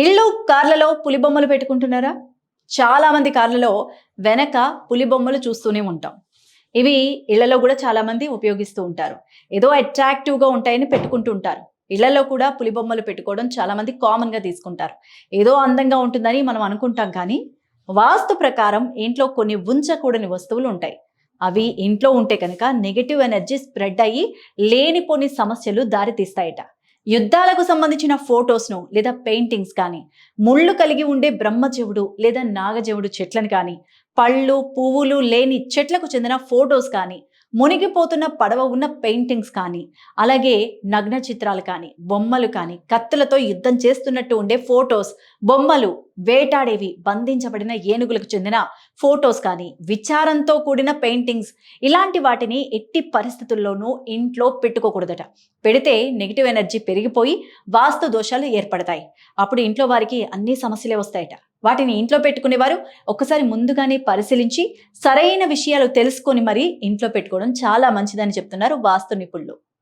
ఇళ్ళు కార్లలో పులి బొమ్మలు పెట్టుకుంటున్నారా? చాలామంది కార్లలో వెనక పులి బొమ్మలు చూస్తూనే ఉంటాం. ఇవి ఇళ్ళలో కూడా చాలామంది ఉపయోగిస్తూ ఉంటారు. ఏదో అట్రాక్టివ్గా ఉంటాయని పెట్టుకుంటూ ఉంటారు. ఇళ్ళలో కూడా పులిబొమ్మలు పెట్టుకోవడం చాలామంది కామన్గా తీసుకుంటారు. ఏదో అందంగా ఉంటుందని మనం అనుకుంటాం కానీ వాస్తు ప్రకారం ఇంట్లో కొన్ని ఉంచకూడని వస్తువులు ఉంటాయి. అవి ఇంట్లో ఉంటే కనుక నెగిటివ్ ఎనర్జీ స్ప్రెడ్ అయ్యి లేనిపోని సమస్యలు దారితీస్తాయట. యుద్ధాలకు సంబంధించిన ఫొటోస్ను లేదా పెయింటింగ్స్ కానీ ముళ్ళు కలిగి ఉండే బ్రహ్మజవుడు లేదా నాగజవుడు చెట్లను కానీ పళ్ళు పువ్వులు లేని చెట్లకు చెందిన ఫొటోస్ కానీ మునిగిపోతున్న పడవ ఉన్న పెయింటింగ్స్ కానీ అలాగే నగ్న చిత్రాలు కానీ బొమ్మలు కానీ కత్తులతో యుద్ధం చేస్తున్నట్టు ఉండే ఫొటోస్ బొమ్మలు వేటాడేవి బంధించబడిన ఏనుగులకు చెందిన ఫొటోస్ కానీ విచారంతో కూడిన పెయింటింగ్స్ ఇలాంటి వాటిని ఎట్టి పరిస్థితుల్లోనూ ఇంట్లో పెట్టుకోకూడదట. పెడితే నెగిటివ్ ఎనర్జీ పెరిగిపోయి వాస్తు దోషాలు ఏర్పడతాయి. అప్పుడు ఇంట్లో వారికి అన్ని సమస్యలే వస్తాయట. వాటిని ఇంట్లో పెట్టుకునేవారు. ఒక్కసారి ముందుగానే పరిశీలించి సరైన విషయాలు తెలుసుకొని మరి ఇంట్లో పెట్టుకోవడం చాలా మంచిదని చెప్తున్నారు వాస్తు నిపుణులు.